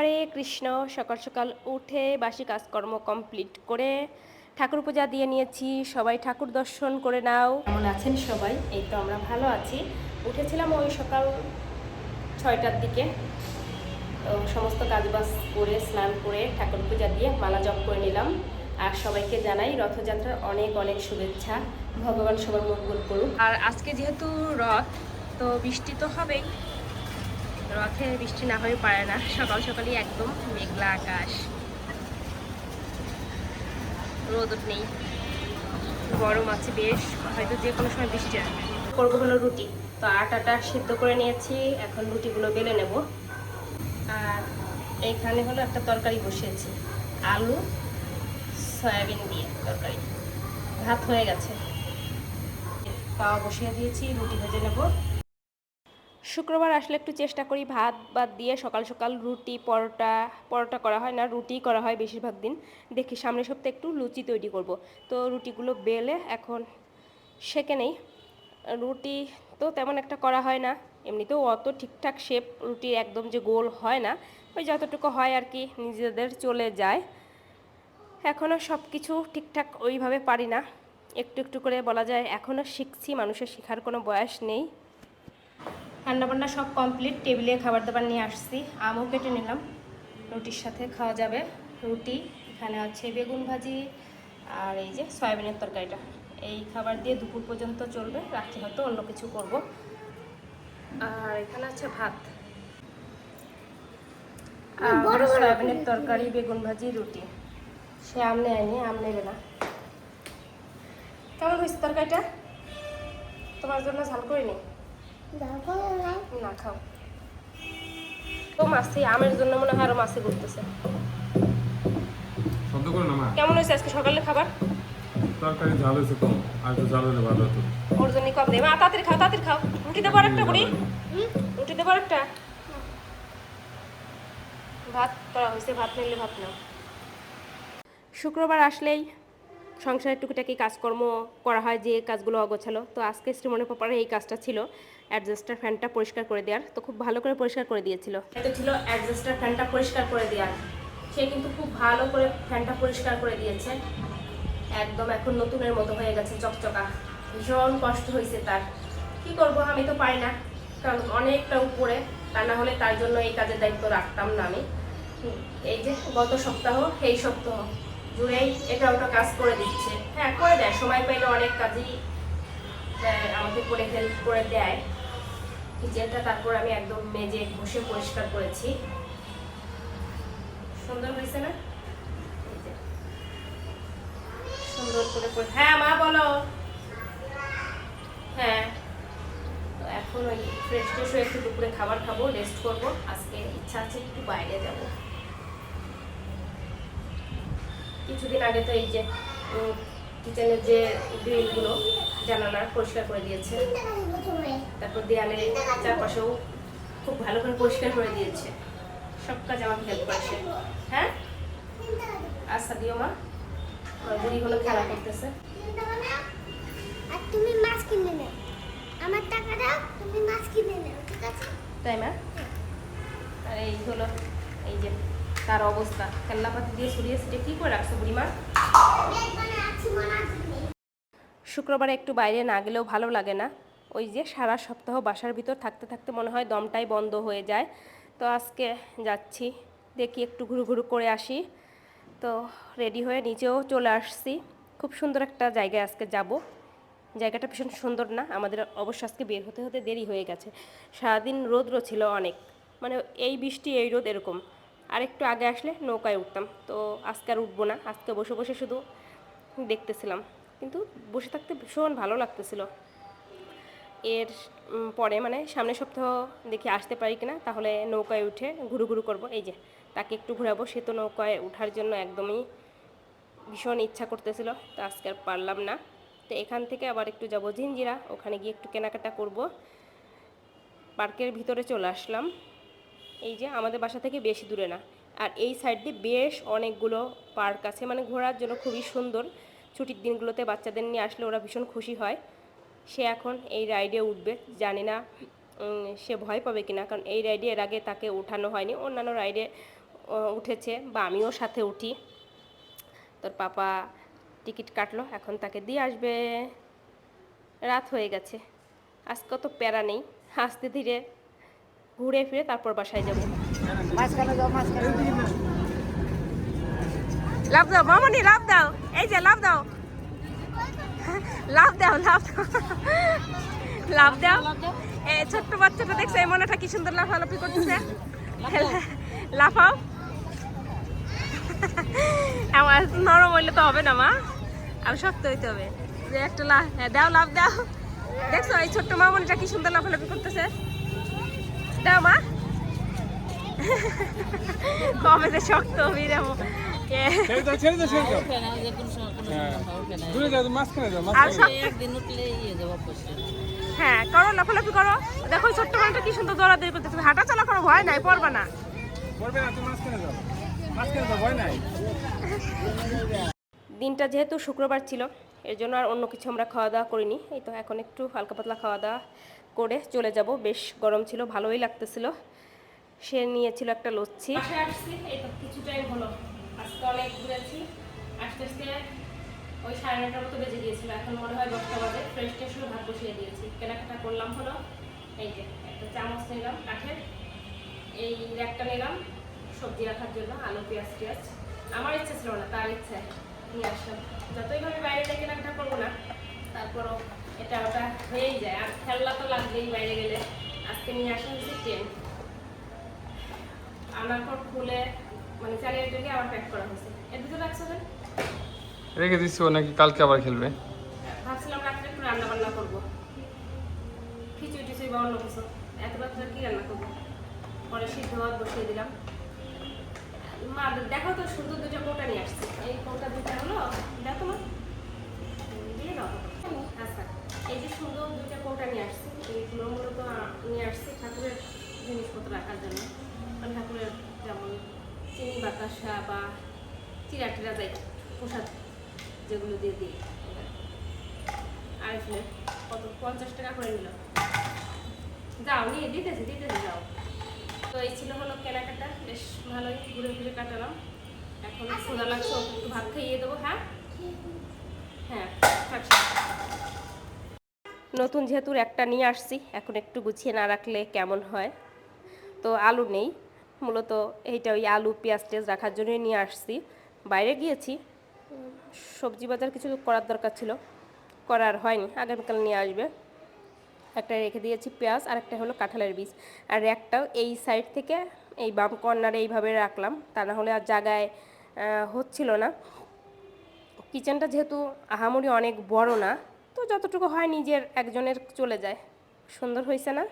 হরে কৃষ্ণ সকাল সকাল উঠে বাসি কাজকর্ম কমপ্লিট করে ঠাকুর পূজা দিয়ে নিয়েছি। সবাই ঠাকুর দর্শন করে নাও। কেমন আছেন সবাই? এই তো আমরা ভালো আছি। উঠেছিলাম ওই সকাল ছয়টার দিকে। তো সমস্ত কাজবাজ করে স্নান করে ঠাকুর পূজা দিয়ে মালা জপ করে নিলাম। আর সবাইকে জানাই রথযাত্রার অনেক অনেক শুভেচ্ছা। ভগবান সবার মঙ্গল করুক। আর আজকে যেহেতু রথ তো বৃষ্টি তো হবেই। রথে বৃষ্টি না হয়ে পারে না। সকাল সকালই একদম মেঘলা আকাশ। রোদ নেই। গরম আছে বেশ। হয়তো যে কোনো সময় বৃষ্টি আসবে। করব হলো রুটি। তো আটাটা সিদ্ধ করে নিয়েছি। এখন রুটিগুলো বেলে নেব। আর এইখানে হলো একটা তরকারি বসিয়েছি। আলু, সয়াবিন দিয়ে তরকারি। ভাত হয়ে গেছে। পাওয়া বসিয়ে দিয়েছি। রুটি ভেজে নেব। শুক্রবার আসলে একটু চেষ্টা করি ভাত বাদ দিয়ে সকাল সকাল রুটি, পরোটা পরোটা করা হয় না, রুটি করা হয় বেশিরভাগ দিন। দেখি সামনের সপ্তাহে একটু লুচি তৈরি করব। তো রুটিগুলো বেলে এখন সেকে নেই। রুটি তো তেমন একটা করা হয় না। এমনিতেও অত ঠিকঠাক শেপ রুটি একদম যে গোল হয় না। ওই যতটুকু হয় আর কি, নিজেদের চলে যায়। এখনও সব কিছু ঠিকঠাক ওইভাবে পারি না। একটু একটু করে বলা যায় এখনও শিখছি, মানুষের শেখার কোনো বয়স নেই। রান্নাবান্না সব কমপ্লিট টেবিলে খাবার দাবার নিয়ে আসছি। আমও কেটে নিলাম। রুটির সাথে খাওয়া যাবে। রুটি এখানে আছে বেগুন ভাজি আর এই যে সয়াবিনের তরকারিটা। এই খাবার দিয়ে দুপুর পর্যন্ত চলবে রাত্রে হয়তো অন্য কিছু করব। আর এখানে আছে ভাত। আর সয়াবিনের তরকারি বেগুন ভাজি রুটি। সে আমনে আইনি আম নেবে না। কেমন হয়েছে তরকারিটা? তোমার জন্য ঝাল করে নি না খাও। তো মাসি আমের জন্য মনে হয় আরও মাসি ঘুরতেছে। শব্দ করে না মা। কেমন হয়েছে আজকে সকালে খাবার? তরকারি ঝাল হয়েছে কম আর একটু ঝাল হলে ভালো হতো। ওর জন্য কম দেয় মা তাড়াতাড়ি খাও তাড়াতাড়ি খাও। রুটি দেবো একটা বুড়ি রুটি দেবো একটা? ভাত করা হয়েছে ভাত নিলে ভাত নাও। শুক্রবার আসলেই সংসারের টুকিটাকি কাজকর্ম করা হয়, যে কাজগুলো অগোছালো। তো আজকে শ্রীমনের পাপার এই কাজটা ছিল অ্যাডজাস্টার ফ্যানটা পরিষ্কার করে দেওয়ার। তো খুব ভালো করে পরিষ্কার করে দিয়েছিল। এটা ছিল অ্যাডজাস্টার ফ্যানটা পরিষ্কার করে দেওয়ার। সে কিন্তু খুব ভালো করে ফ্যানটা পরিষ্কার করে দিয়েছে। একদম এখন নতুনের মতো হয়ে গেছে, চকচকা। ভীষণ কষ্ট হয়েছে তার। কি করব আমি তো পাই না, কারণ অনেকটা উপরে। তা না হলে তার জন্য এই কাজের দায়িত্ব রাখতাম না আমি। এই যে গত সপ্তাহ, এই সপ্তাহ। জুড়েই এটা ওটা কাজ করে দিচ্ছে। হ্যাঁ করে দেয়। সময় পেলে অনেক কাজই আহ, আমাকে করে হেল্প করে দেয়। কিচেনটা তারপর আমি একদম মেজে ঘষে পরিষ্কার করেছি। সুন্দর হয়েছে না? সুন্দর করে হ্যাঁ মা বলো। হ্যাঁ। এখন ওই ফ্রেশ ট্রেশ হয়ে একটু দুপুরে খাবার খাব রেস্ট করব। আজকে ইচ্ছা আছে একটু বাইরে যাব। কিছুদিন আগে তো এই যে কিচেনের যে গ্রিলগুলো, জানালার পরিষ্কার করে দিয়েছে। তারপর দেয়ালে চারপাশেও খুব ভালো করে পরিষ্কার করে দিয়েছে। সব কাজ আমাকে হেল্প করেছে। হ্যাঁ? আচ্ছা দিও মা আমার বুড়ি হলো খেলা করতেছে। আর তুমি মাছ কিনে নেও আমার টাকা দাও তুমি মাছ কিনে নেও ঠিক আছে তাই না আর এই হলো, এই যে তার অবস্থা। খেলনাপাতি দিয়ে সরিয়ে সিটে কী করে রাখছো বুড়িমা? শুক্রবারে একটু বাইরে না গেলেও ভালো লাগে না। ওই যে সারা সপ্তাহ বাসার ভিতর থাকতে থাকতে মনে হয় দমটাই বন্ধ হয়ে যায়। তো আজকে যাচ্ছি, দেখি একটু ঘুরু ঘুরু করে আসি। তো রেডি হয়ে নিচেও চলে আসছি। খুব সুন্দর একটা জায়গায় আজকে যাব। জায়গাটা ভীষণ সুন্দর না? আমাদের অবশ্য আজকে বের হতে হতে দেরি হয়ে গেছে। সারাদিন রৌদ্র ছিল অনেক। মানে এই বৃষ্টি, এই রোদ এরকম। আর একটু আগে আসলে নৌকায় উঠতাম। তো আজকে আর উঠবো না, আজকে বসে বসে শুধু দেখতেছিলাম। কিন্তু বসে থাকতে ভীষণ ভালো লাগতেছিল। এর পরে মানে সামনের সপ্তাহ দেখি আসতে পারি কিনা, তাহলে নৌকায় উঠে ঘুরু ঘুরু করব। এই যে, তাকে একটু ঘুরাবো, সে তো নৌকায় ওঠার জন্য একদমই ভীষণ ইচ্ছা করতেছিল, তো আজকে আর পারলাম না। তো এখান থেকে আবার একটু যাব ঝিঞ্জিরা ওখানে গিয়ে একটু কেনাকাটা করব। পার্কের ভিতরে চলে আসলাম। এই যে আমাদের বাসা থেকে বেশি দূরে না। আর এই সাইড দিয়ে বেশ অনেকগুলো পার্ক আছে। মানে ঘোরার জন্য খুবই সুন্দর। ছুটির দিনগুলোতে বাচ্চাদের নিয়ে আসলে ওরা ভীষণ খুশি হয়। সে এখন এই রাইডে উঠবে। জানি না সে ভয় পাবে কিনা। কারণ এই রাইডে এর আগে তাকে ওঠানো হয়নি। অন্যান্য রাইডে উঠেছে বা আমিও সাথে উঠি। তোর পাপা টিকিট কাটলো। এখন তাকে দিয়ে আসবে। রাত হয়ে গেছে। আজকে তো প্যারা নেই। আস্তে ধীরে ঘুরে ফিরে তারপর বাসায় যাব। লাভ দাও মামনি লাভ দাও। এই যে লাভ দাও। লাভ দাও লাভ দাও। লাভ দাও। এই ছোট্ট বাচ্চাটা দেখছ এই মনেটা কি সুন্দর লাফালাফি করতেছে। লাফাও। আমার নরম হইলে তো হবে না মা। আর শক্ত হইতে হবে। যে একটা লাভ হ্যাঁ দাও লাভ দাও। দেখছ এই ছোট্ট মামনিটা কি সুন্দর লাফালাফি করতেছে। দাও মা। কবে যে শক্ত হ্যাঁ। ইয়ে যাব হ্যাঁ করো লাফালাফি করো। দেখো ছোট্ট কি সুন্দর দৌড়াদৌড়ি করতে তুমি হাঁটা চলা করো ভয় নাই পড়বে না। দিনটা যেহেতু শুক্রবার ছিল এর জন্য আর অন্য কিছু আমরা খাওয়া দাওয়া করিনি। এই তো এখন একটু হালকা পাতলা খাওয়া দাওয়া করে চলে যাব। বেশ গরম ছিল, ভালোই লাগতেছিল। সে নিয়েছিল একটা লচ্ছি। আসছি, এই তো কিছু টাইম হলো। আজকে অনেক ঘুরেছি আস্তে আস্তে ওই সাড়ে নটার মতো বেজে গিয়েছিল। এখন মনে হয় দশটা বাজে। ফ্রেশ ট্রেশ করে ভাত বসিয়ে দিয়েছি। কেনাকাটা করলাম হলো। এই যে, একটা চামচ নিলাম কাঠের। এই র্যাকটা নিলাম সবজি রাখার জন্য, আলু, পেঁয়াজ, টিয়াজ। আমার ইচ্ছে ছিল না, তার ইচ্ছে নিয়ে আসলাম। যতই ভাবে বাইরে থেকে কেনাকাটা করব না তারপরও এটা ওটা হয়েই যায়। আর খেলনা তো লাগবেই বাইরে গেলে। আজকে নিয়ে আসা হয়েছে ট্রেন আনার পর খুলে মানে চালিয়ে টেকে আবার প্যাক করা হয়েছে। এর ভিতরে রাখছো কেন? রেখে দিচ্ছি ও নাকি কালকে আবার খেলবে। ভাবছিলাম রাত্রে একটু রান্না বান্না করব। খিচুড়ি টিচুড়ি বা অন্য কিছু। এত রাত্রে কি রান্না করব? পরে সিদ্ধ বসিয়ে দিলাম। মা, দেখো তো সুন্দর দুটো কোটা নিয়ে আসছে। এই কোটা দুটো হলো, দেখো মা। দিয়ে দাও। আচ্ছা এই যে সুন্দর দুইটা কোটা নিয়ে আসছে এইগুলো মূলত নিয়ে আসছে ঠাকুরের জিনিসপত্র রাখার জন্য। মানে ঠাকুরের যেমন চিনি বাতাসা বা চিরা টিরা যাই প্রসাদ যেগুলো দিয়ে দিই। প্লেট কত? পঞ্চাশ টাকা করে নিল। যাও, নিয়ে দিতেছি দিতেছি, যাও। এই ছিল হলো কেনাকাটা। বেশ ভালোই ঘুরে ঘুরে কাটালাম। এখন সোজা লাগছে একটু ভাত খাইয়ে দেবো হ্যাঁ? হ্যাঁ রাখছি। নতুন যেহেতু একটা নিয়ে আসছি, এখন একটু গুছিয়ে না রাখলে কেমন হয়? তো আলু নেই। মূলত এইটা ওই আলু, পেঁয়াজ টেয়াজ রাখার জন্যই নিয়ে আসছি। বাইরে গিয়েছি। সবজি বাজার কিছু করার দরকার ছিল। করার হয়নি, আগামীকাল নিয়ে আসবে। একটা রেখে দিয়েছি পেঁয়াজ আর একটা হলো কাঁঠালের বীজ। আর একটাও এই সাইড থেকে এই বাম কর্নারে এইভাবে রাখলাম, তা না হলে আর জায়গায় হচ্ছিল না। কিচেনটা যেহেতু আহামরি অনেক বড় না, তো যতটুকু হয় নিজের একজনের চলে যায়। সুন্দর হয়েছে না?